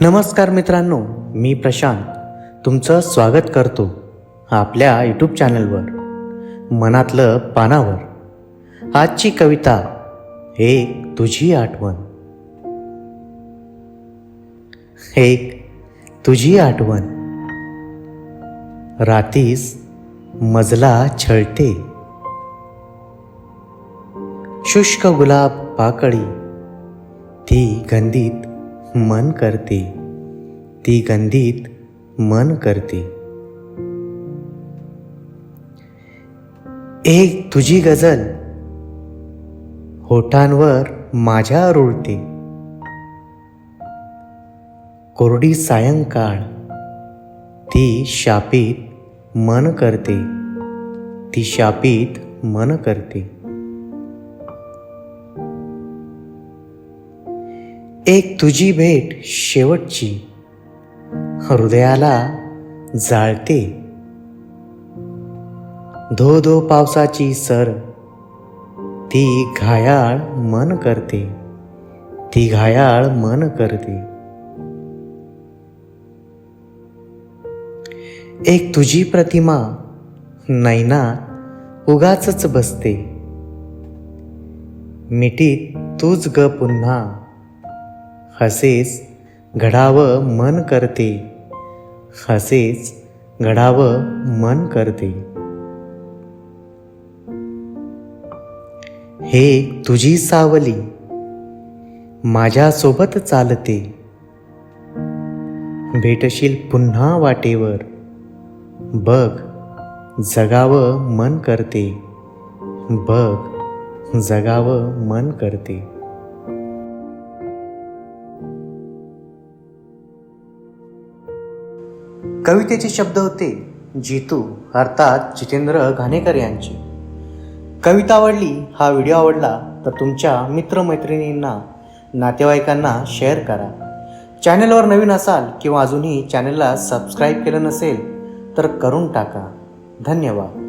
नमस्कार मित्रांनो मी प्रशांत. तुमचं स्वागत करतो आपल्या यूट्यूब चॅनलवर मनातलं पानावर. आजची कविता एक तुझी आठवण. एक तुझी आठवण. रातीस मजला छळते. शुष्क गुलाब पाकळी ती गंधीत मन करते. ती गंधीत मन करते. एक तुझी गजल होठांवर माझ्या रुळते. कोरडी सायंकाळ ती शापीत मन करते. ती शापित मन करते. एक तुझी भेट शेवटची. हृदयाला जाळते. धो धो पावसाची सर. ती घायाळ मन करते. ती घायाळ मन करते. एक तुझी प्रतिमा नैना उगाच बसते. मिठीत तूच ग पुन्हा. हसेच घडावं मन करते. हसेच घडावं मन करते. हे तुझी सावली माझ्यासोबत चालते. भेटशील पुन्हा वाटेवर. बघ जगावं मन करते. बघ जगावं मन करते. कवितेचे शब्द होते जितू अर्थात जितेंद्र घाणेकर यांचे. कविता आवडली हा व्हिडिओ आवडला तर तुमच्या मित्रमैत्रिणींना नातेवाईकांना शेअर करा. चॅनलवर नवीन असाल किंवा अजूनही चॅनलला सबस्क्राईब केलं नसेल तर करून टाका. धन्यवाद.